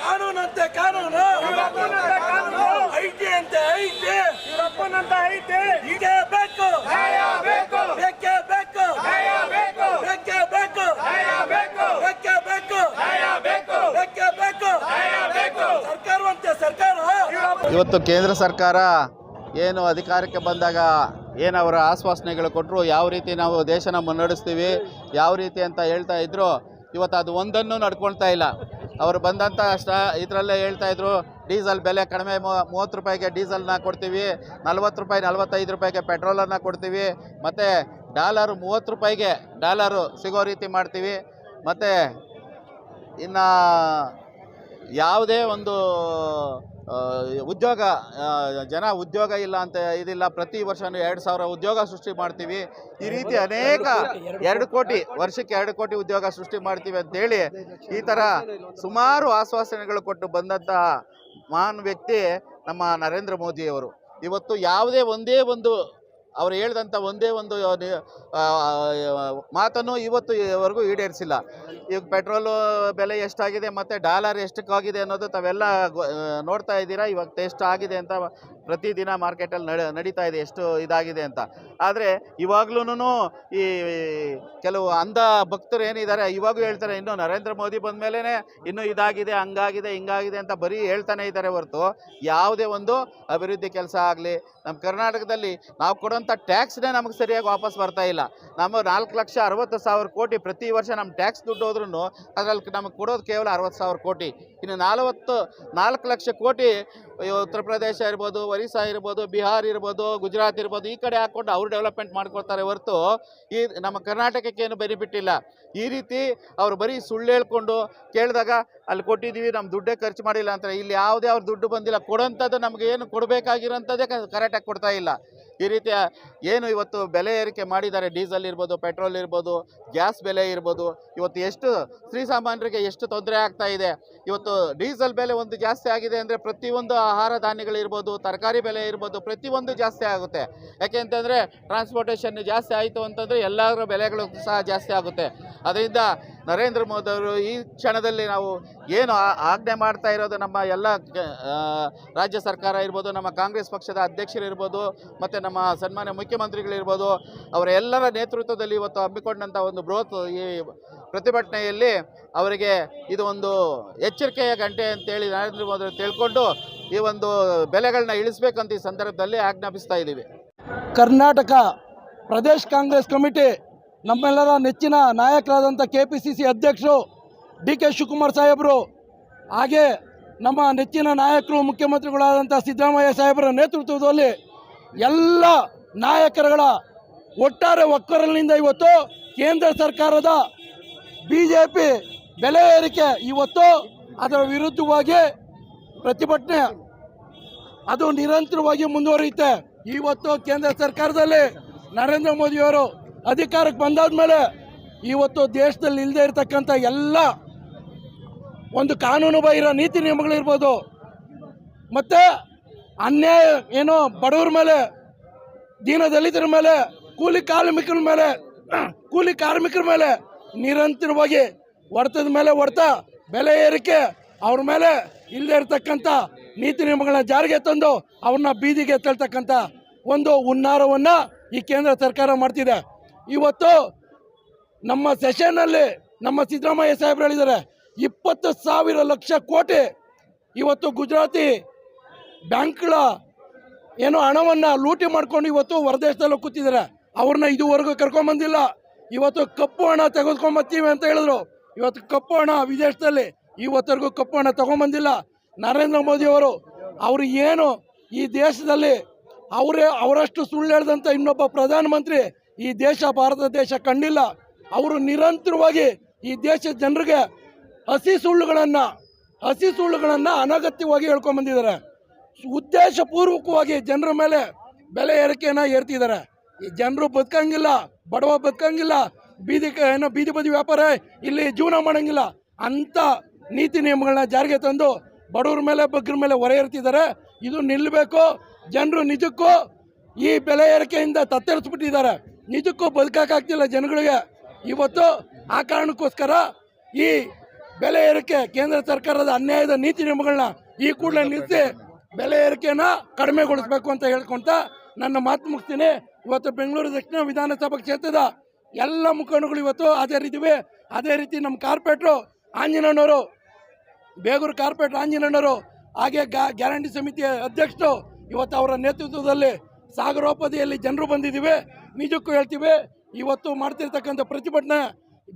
ಕಾನೂನಂತೆ ಕಾನೂನು ಐಟಿ ಅಂತೆ ಐತೆ ಯುರಪ್ಪನಂತ ಐತೆ ಇದೇ ಬೇಕು ಬೇಕು ಬೇಕೇ ಬೇಕು ಬೇಕು ಬೇಕೇ ಬೇಕು ಬೇಕು ಬೇಕೇ ಬೇಕು ಬೇಕು ಬೇಕೇ ಬೇಕು ಬೇಕು ಸರ್ಕಾರವಂತೆ ಸರ್ಕಾರ ಇವತ್ತು ಕೇಂದ್ರ ಸರ್ಕಾರ ಏನು ಅಧಿಕಾರಕ್ಕೆ ಬಂದಾಗ ಏನು ಅವರ ಆಶ್ವಾಸನೆಗಳು ಕೊಟ್ಟರು ಯಾವ ರೀತಿ ನಾವು ದೇಶನ ಮುನ್ನಡೆಸ್ತೀವಿ ಯಾವ ರೀತಿ ಅಂತ ಹೇಳ್ತಾ ಇದ್ರು, ಇವತ್ತು ಅದು ಒಂದನ್ನು ನಡ್ಕೊಳ್ತಾ ಇಲ್ಲ. ಅವರು ಬಂದಂಥ ಅಷ್ಟ ಇದರಲ್ಲೇ ಹೇಳ್ತಾ ಇದ್ರು, ಡೀಸೆಲ್ ಬೆಲೆ ಕಡಿಮೆ ಮೂವತ್ತು ರೂಪಾಯಿಗೆ ಡೀಸೆಲ್ನ ಕೊಡ್ತೀವಿ, ನಲ್ವತ್ತು ರೂಪಾಯಿ, ನಲ್ವತ್ತೈದು ರೂಪಾಯಿಗೆ ಪೆಟ್ರೋಲನ್ನು ಕೊಡ್ತೀವಿ, ಮತ್ತು ಡಾಲರು ಮೂವತ್ತು ರೂಪಾಯಿಗೆ ಡಾಲರು ಸಿಗೋ ರೀತಿ ಮಾಡ್ತೀವಿ, ಮತ್ತು ಇನ್ನು ಯಾವುದೇ ಒಂದು ಉದ್ಯೋಗ ಜನ ಉದ್ಯೋಗ ಇಲ್ಲ ಅಂತ ಇದಿಲ್ಲ. ಪ್ರತಿ ವರ್ಷವೂ ಎರಡು ಸಾವಿರ ಉದ್ಯೋಗ ಸೃಷ್ಟಿ ಮಾಡ್ತೀವಿ. ಈ ರೀತಿ ಅನೇಕ ಎರಡು ಕೋಟಿ, ವರ್ಷಕ್ಕೆ ಎರಡು ಕೋಟಿ ಉದ್ಯೋಗ ಸೃಷ್ಟಿ ಮಾಡ್ತೀವಿ ಅಂತೇಳಿ ಈ ಥರ ಸುಮಾರು ಆಶ್ವಾಸನೆಗಳು ಕೊಟ್ಟು ಬಂದಂತಹ ಮಹಾನ್ ವ್ಯಕ್ತಿ ನಮ್ಮ ನರೇಂದ್ರ ಮೋದಿಯವರು. ಇವತ್ತು ಯಾವುದೇ ಒಂದೇ ಒಂದು ಅವ್ರು ಹೇಳಿದಂಥ ಒಂದೇ ಒಂದು ಮಾತನ್ನು ಇವತ್ತು ಇವರೆಗೂ ಈಡೇರಿಸಿಲ್ಲ. ಈಗ ಪೆಟ್ರೋಲು ಬೆಲೆ ಎಷ್ಟಾಗಿದೆ ಮತ್ತು ಡಾಲರ್ ಎಷ್ಟಕ್ಕಾಗಿದೆ ಅನ್ನೋದು ತಾವೆಲ್ಲ ನೋಡ್ತಾ ಇದ್ದೀರಾ? ಇವಾಗ ಎಷ್ಟು ಆಗಿದೆ ಅಂತ ಪ್ರತಿದಿನ ಮಾರ್ಕೆಟಲ್ಲಿ ನಡ, ನಡೀತಾ ಇದೆ, ಎಷ್ಟು ಇದಾಗಿದೆ ಅಂತ. ಆದರೆ ಇವಾಗ್ಲೂ ಈ ಕೆಲವು ಅಂಧ ಭಕ್ತರು ಏನಿದ್ದಾರೆ, ಇವಾಗೂ ಹೇಳ್ತಾರೆ, ಇನ್ನು ನರೇಂದ್ರ ಮೋದಿ ಬಂದ ಮೇಲೇ ಇನ್ನೂ ಇದಾಗಿದೆ, ಹಂಗಾಗಿದೆ, ಹಿಂಗಾಗಿದೆ ಅಂತ ಬರೀ ಹೇಳ್ತಾನೆ ಇದ್ದಾರೆ ಹೊರತು, ಯಾವುದೇ ಒಂದು ಅಭಿವೃದ್ಧಿ ಕೆಲಸ ಆಗಲಿ, ನಮ್ಮ ಕರ್ನಾಟಕದಲ್ಲಿ ನಾವು ಕೊಡೋಂಥ ಟ್ಯಾಕ್ಸ್ನೇ ನಮಗೆ ಸರಿಯಾಗಿ ವಾಪಸ್ ಬರ್ತಾ ಇಲ್ಲ. ನಮ್ಮ ನಾಲ್ಕು ಲಕ್ಷ ಅರವತ್ತು ಸಾವಿರ ಕೋಟಿ ಪ್ರತಿ ವರ್ಷ ನಮ್ಮ ಟ್ಯಾಕ್ಸ್ ದುಡ್ಡು ಹೋದ್ರೂ ಅದರಲ್ಲಿ ನಮಗೆ ಕೊಡೋದು ಕೇವಲ ಅರವತ್ತು ಸಾವಿರ ಕೋಟಿ. ಇನ್ನು ನಲವತ್ತು, ನಾಲ್ಕು ಲಕ್ಷ ಕೋಟಿ ಉತ್ತರ ಪ್ರದೇಶ ಇರ್ಬೋದು, ಒರಿಸ್ಸಾ ಇರ್ಬೋದು, ಬಿಹಾರ್ ಇರ್ಬೋದು, ಗುಜರಾತ್ ಇರ್ಬೋದು ಈ ಕಡೆ ಹಾಕ್ಕೊಂಡು ಅವರು ಡೆವಲಪ್ಮೆಂಟ್ ಮಾಡ್ಕೊಳ್ತಾರೆ ಹೊರತು ಈ ನಮ್ಮ ಕರ್ನಾಟಕಕ್ಕೆ ಏನು ಬೆನಿಫಿಟ್ ಇಲ್ಲ ಈ ರೀತಿ ಅವರು ಬರೀ ಸುಳ್ಳು ಹೇಳ್ಕೊಂಡು ಕೇಳಿದಾಗ ಅಲ್ಲಿ ಕೊಟ್ಟಿದ್ದೀವಿ ನಮ್ಮ ದುಡ್ಡೇ ಖರ್ಚು ಮಾಡಿಲ್ಲ ಅಂತಾರೆ. ಇಲ್ಲಿ ಯಾವುದೇ ಅವ್ರ ದುಡ್ಡು ಬಂದಿಲ್ಲ. ಕೊಡೋಂಥದ್ದು ನಮಗೆ ಏನು ಕೊಡಬೇಕಾಗಿರೋಂಥದ್ದೇ ಕರೆಕ್ಟಾಗಿ ಕೊಡ್ತಾ ಇಲ್ಲ. ಈ ರೀತಿಯ ಏನು ಇವತ್ತು ಬೆಲೆ ಏರಿಕೆ ಮಾಡಿದ್ದಾರೆ, ಡೀಸೆಲ್ ಇರ್ಬೋದು, ಪೆಟ್ರೋಲ್ ಇರ್ಬೋದು, ಗ್ಯಾಸ್ ಬೆಲೆ ಇರ್ಬೋದು, ಇವತ್ತು ಎಷ್ಟು ಶ್ರೀಸಾಮಾನ್ಯರಿಗೆ ಎಷ್ಟು ತೊಂದರೆ ಆಗ್ತಾ ಇದೆ. ಇವತ್ತು ಡೀಸೆಲ್ ಬೆಲೆ ಒಂದು ಜಾಸ್ತಿ ಆಗಿದೆ ಅಂದರೆ ಪ್ರತಿಯೊಂದು ಆಹಾರ ಧಾನ್ಯಗಳಿರ್ಬೋದು ತರಕಾರಿ ಬೆಲೆ ಇರ್ಬೋದು, ಪ್ರತಿಯೊಂದು ಜಾಸ್ತಿ ಆಗುತ್ತೆ. ಯಾಕೆ ಅಂತಂದರೆ ಟ್ರಾನ್ಸ್ಪೋರ್ಟೇಷನ್ ಜಾಸ್ತಿ ಆಯಿತು ಅಂತಂದರೆ ಎಲ್ಲರ ಬೆಲೆಗಳು ಸಹ ಜಾಸ್ತಿ ಆಗುತ್ತೆ. ಅದರಿಂದ ನರೇಂದ್ರ ಮೋದಿ ಅವರು ಈ ಕ್ಷಣದಲ್ಲಿ ನಾವು ಏನು ಆಜ್ಞೆ ಮಾಡ್ತಾ ಇರೋದು ನಮ್ಮ ಎಲ್ಲ ರಾಜ್ಯ ಸರ್ಕಾರ ಇರ್ಬೋದು, ನಮ್ಮ ಕಾಂಗ್ರೆಸ್ ಪಕ್ಷದ ಅಧ್ಯಕ್ಷರು ಇರ್ಬೋದು ಮತ್ತು ನಮ್ಮ ಸನ್ಮಾನ್ಯ ಮುಖ್ಯಮಂತ್ರಿಗಳಿರ್ಬೋದು ಅವರ ಎಲ್ಲರ ನೇತೃತ್ವದಲ್ಲಿ ಇವತ್ತು ಹಮ್ಮಿಕೊಂಡಂಥ ಒಂದು ಬೃಹತ್ ಈ ಪ್ರತಿಭಟನೆಯಲ್ಲಿ ಅವರಿಗೆ ಇದು ಒಂದು ಎಚ್ಚರಿಕೆಯ ಗಂಟೆ ಅಂತೇಳಿ ನರೇಂದ್ರ ಮೋದಿ ಅವರು ತಿಳ್ಕೊಂಡು ಈ ಒಂದು ಬೆಲೆಗಳನ್ನ ಇಳಿಸ್ಬೇಕಂತ ಈ ಸಂದರ್ಭದಲ್ಲಿ ಆಜ್ಞಾಪಿಸ್ತಾ ಇದ್ದೀವಿ. ಕರ್ನಾಟಕ ಪ್ರದೇಶ್ ಕಾಂಗ್ರೆಸ್ ಕಮಿಟಿ ನಮ್ಮೆಲ್ಲರ ನೆಚ್ಚಿನ ನಾಯಕರಾದಂಥ ಕೆ ಪಿ ಸಿ ಸಿ ಅಧ್ಯಕ್ಷರು ಡಿ ಕೆ ಶಿವಕುಮಾರ್ ಸಾಹೇಬರು, ಹಾಗೆ ನಮ್ಮ ನೆಚ್ಚಿನ ನಾಯಕರು, ಮುಖ್ಯಮಂತ್ರಿಗಳಾದಂಥ ಸಿದ್ದರಾಮಯ್ಯ ಸಾಹೇಬರ ನೇತೃತ್ವದಲ್ಲಿ ಎಲ್ಲ ನಾಯಕರುಗಳ ಒಟ್ಟಾರೆ ಒಕ್ಕರಲಿನಿಂದ ಇವತ್ತು ಕೇಂದ್ರ ಸರ್ಕಾರದ ಬಿ ಜೆ ಪಿ ಬೆಲೆ ಏರಿಕೆ ಇವತ್ತು ಅದರ ವಿರುದ್ಧವಾಗಿ ಪ್ರತಿಭಟನೆ ಅದು ನಿರಂತರವಾಗಿ ಮುಂದುವರಿಯುತ್ತೆ. ಇವತ್ತು ಕೇಂದ್ರ ಸರ್ಕಾರದಲ್ಲಿ ನರೇಂದ್ರ ಮೋದಿಯವರು ಅಧಿಕಾರಕ್ಕೆ ಬಂದಾದ ಮೇಲೆ ಇವತ್ತು ದೇಶದಲ್ಲಿ ಇಲ್ಲದೆ ಇರತಕ್ಕಂಥ ಎಲ್ಲ ಒಂದು ಕಾನೂನು ಬಾಹಿರ ನೀತಿ ನಿಯಮಗಳಿರ್ಬೋದು. ಮತ್ತು ಅನ್ಯಾಯ ಏನೋ ಬಡವರ ಮೇಲೆ, ದೀನ ದಲಿತರ ಮೇಲೆ, ಕೂಲಿ ಕಾರ್ಮಿಕರ ಮೇಲೆ, ಕೂಲಿ ಕಾರ್ಮಿಕರ ಮೇಲೆ ನಿರಂತರವಾಗಿ ಹೊಡೆತದ ಮೇಲೆ ಹೊಡೆತ ಬೆಲೆ ಏರಿಕೆ, ಅವ್ರ ಮೇಲೆ ಇಲ್ಲದೆ ಇರತಕ್ಕಂಥ ನೀತಿ ನಿಯಮಗಳನ್ನ ಜಾರಿಗೆ ತಂದು ಅವ್ರನ್ನ ಬೀದಿಗೆ ತಳ್ತಕ್ಕಂಥ ಒಂದು ಹುನ್ನಾರವನ್ನು ಈ ಕೇಂದ್ರ ಸರ್ಕಾರ ಮಾಡ್ತಿದೆ. ಇವತ್ತು ನಮ್ಮ ಸೆಷನ್ನಲ್ಲಿ ನಮ್ಮ ಸಿದ್ದರಾಮಯ್ಯ ಸಾಹೇಬ್ರು ಹೇಳಿದ್ದಾರೆ, ಇಪ್ಪತ್ತು ಸಾವಿರ ಲಕ್ಷ ಕೋಟಿ ಇವತ್ತು ಗುಜರಾತಿ ಬ್ಯಾಂಕ್ಗಳ ಏನೋ ಹಣವನ್ನು ಲೂಟಿ ಮಾಡ್ಕೊಂಡು ಇವತ್ತು ಹೊರದೇಶದಲ್ಲಿ ಕೂತಿದ್ದಾರೆ. ಅವ್ರನ್ನ ಇದುವರೆಗೂ ಕರ್ಕೊಂಬಂದಿಲ್ಲ ಇವತ್ತು ಕಪ್ಪು ಹಣ ತೆಗೆದುಕೊಂಬತ್ತೀವಿ ಅಂತ ಹೇಳಿದ್ರು. ಇವತ್ತು ಕಪ್ಪು ಹಣ ವಿದೇಶದಲ್ಲಿ ಇವತ್ತರೆಗೂ ಕಪ್ಪು ಹಣ ತಗೊಂಬಂದಿಲ್ಲ ನರೇಂದ್ರ ಮೋದಿಯವರು ಅವರು ಏನು ಈ ದೇಶದಲ್ಲಿ ಅವರೇ ಅವರಷ್ಟು ಸುಳ್ಳು ಹೇಳ್ದಂಥ ಇನ್ನೊಬ್ಬ ಪ್ರಧಾನಮಂತ್ರಿ ಈ ದೇಶ ಭಾರತ ದೇಶ ಕಂಡಿಲ್ಲ ಅವರು ನಿರಂತರವಾಗಿ ಈ ದೇಶದ ಜನರಿಗೆ ಹಸಿ ಸುಳ್ಳುಗಳನ್ನು ಹಸಿ ಸುಳ್ಳುಗಳನ್ನು ಅನಗತ್ಯವಾಗಿ ಹೇಳ್ಕೊಂಬಂದಿದ್ದಾರೆ ಉದ್ದೇಶಪೂರ್ವಕವಾಗಿ ಜನರ ಮೇಲೆ ಬೆಲೆ ಏರಿಕೆಯನ್ನು ಏರ್ತಿದ್ದಾರೆ. ಈ ಜನರು ಬದುಕಂಗಿಲ್ಲ, ಬಡವ ಬದುಕಂಗಿಲ್ಲ, ಬೀದಿ ಏನೋ ಬೀದಿ ಬದಿ ವ್ಯಾಪಾರ ಇಲ್ಲಿ ಜೀವನ ಮಾಡೋಂಗಿಲ್ಲ. ಅಂಥ ನೀತಿ ನಿಯಮಗಳನ್ನ ಜಾರಿಗೆ ತಂದು ಬಡವ್ರ ಮೇಲೆ, ಬಗ್ಗರ ಮೇಲೆ ಹೊರ ಏರ್ತಿದ್ದಾರೆ. ಇದು ನಿಲ್ಲಬೇಕು ಜನರು ನಿಜಕ್ಕೂ ಈ ಬೆಲೆ ಏರಿಕೆಯಿಂದ ತತ್ತರಿಸ್ಬಿಟ್ಟಿದ್ದಾರೆ. ನಿಜಕ್ಕೂ ಬದುಕಾಗ್ತಿಲ್ಲ ಜನಗಳಿಗೆ. ಇವತ್ತು ಆ ಕಾರಣಕ್ಕೋಸ್ಕರ ಈ ಬೆಲೆ ಏರಿಕೆ ಕೇಂದ್ರ ಸರ್ಕಾರದ ಅನ್ಯಾಯದ ನೀತಿ ನಿಯಮಗಳನ್ನ ಈ ಕೂಡಲೇ ನಿಲ್ಲಿಸಿ ಬೆಲೆ ಏರಿಕೆನ ಕಡಿಮೆಗೊಳಿಸಬೇಕು ಅಂತ ಹೇಳ್ಕೊಂತ ನನ್ನ ಮಾತು ಮುಗಿಸ್ತೀನಿ. ಇವತ್ತು ಬೆಂಗಳೂರು ದಕ್ಷಿಣ ವಿಧಾನಸಭಾ ಕ್ಷೇತ್ರದ ಎಲ್ಲ ಮುಖಂಡಗಳು ಇವತ್ತು ಹಾಜರಿದ್ದೀವಿ ಅದೇ ರೀತಿ ನಮ್ಮ ಕಾರ್ಪೊರೇಟ್ರು ಆಂಜನೇಯನವರು, ಬೇಗೂರು ಕಾರ್ಪೊರೇಟ್ ಆಂಜನೇಯನವರು, ಹಾಗೆ ಗ್ಯಾರಂಟಿ ಸಮಿತಿಯ ಅಧ್ಯಕ್ಷರು ಇವತ್ತು ಅವರ ನೇತೃತ್ವದಲ್ಲಿ ಸಾಗರೋಪದಿಯಲ್ಲಿ ಜನರು ಬಂದಿದ್ದೀವಿ, ನಿಜಕ್ಕೂ ಹೇಳ್ತೀವಿ, ಇವತ್ತು ಮಾಡ್ತಿರ್ತಕ್ಕಂಥ ಪ್ರತಿಭಟನೆ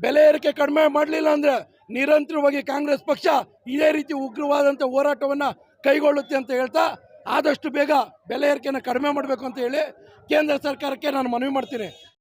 ಬೆಲೆ ಏರಿಕೆ ಕಡಿಮೆ ಮಾಡಲಿಲ್ಲ ಅಂದರೆ ನಿರಂತರವಾಗಿ ಕಾಂಗ್ರೆಸ್ ಪಕ್ಷ ಇದೇ ರೀತಿ ಉಗ್ರವಾದಂಥ ಹೋರಾಟವನ್ನು ಕೈಗೊಳ್ಳುತ್ತೆ ಅಂತ ಹೇಳ್ತಾ ಆದಷ್ಟು ಬೇಗ ಬೆಲೆ ಏರಿಕೆನ ಕಡಿಮೆ ಮಾಡಬೇಕು ಅಂತ ಹೇಳಿ ಕೇಂದ್ರ ಸರ್ಕಾರಕ್ಕೆ ನಾನು ಮನವಿ ಮಾಡ್ತೀನಿ.